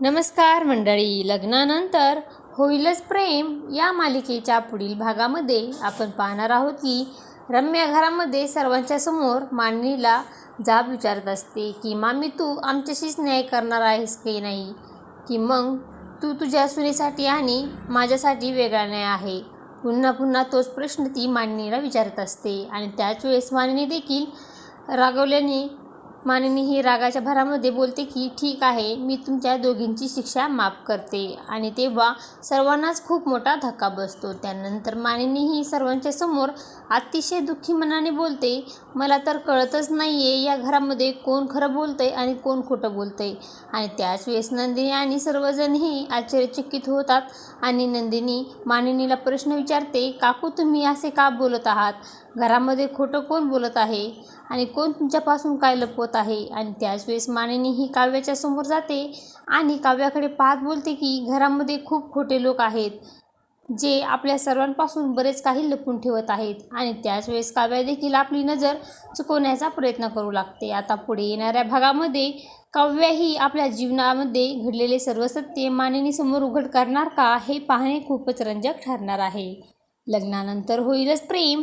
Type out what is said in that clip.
नमस्कार मंडळी लग्नानंतर होईलच प्रेम या मालिकेच्या पुढील भागामध्ये आपण पाहणार आहोत की रम्या घरामध्ये सर्वांच्या समोर मांडणीला जाब विचारत असते की मामी तू आमच्याशीच न्याय करणार आहेस की नाही? की मग तू तुझ्या सुनेसाठी आणि माझ्यासाठी वेगळा न्याय आहे? पुन्हा पुन्हा तोच प्रश्न ती मांडणीला विचारत असते आणि त्याच वेळेस मानिनी देखील रागवल्याने मानिनी ही रागाच्या भरामध्ये बोलते की ठीक आहे मी तुमच्या दोघींची शिक्षा माफ करते. आणि तेव्हा सर्वांनाच खूप मोठा धक्का बसतो. त्यानंतर मानिनी ही सर्वांच्या समोर अतिशय दुःखी मनाने बोलते मला तर कळतच नाही आहे या घरामध्ये कोण खरं बोलतंय आणि कोण खोटं बोलतंय. आणि त्याच वेळेस नंदिनी आणि सर्वजणही आश्चर्यचकित होतात आणि नंदिनी मानिनीला प्रश्न विचारते काकू तुम्ही असे का बोलत आहात? घरामध्ये खोटं कोण बोलत आहे? आणि कोण तुमच्यापासून काय लपवत आहे. आणि त्याच वेळेस मानिनी ही काव्याच्या समोर जाते आणि काव्याकडे पाहत बोलते की घरामध्ये खूप खोटे लोक आहेत जे आपल्या सर्वांपासून बरेच काही लपून ठेवत आहेत. आणि त्याच वेळेस काव्या देखील आपली नजर चुकवण्याचा प्रयत्न करू लागते. आता पुढे येणाऱ्या भागामध्ये काव्या ही आपल्या जीवनामध्ये घडलेले सर्व सत्य मानिनीसमोर उघड करणार का हे पाहणे खूपच रंजक ठरणार आहे. लग्नानंतर होईलच प्रेम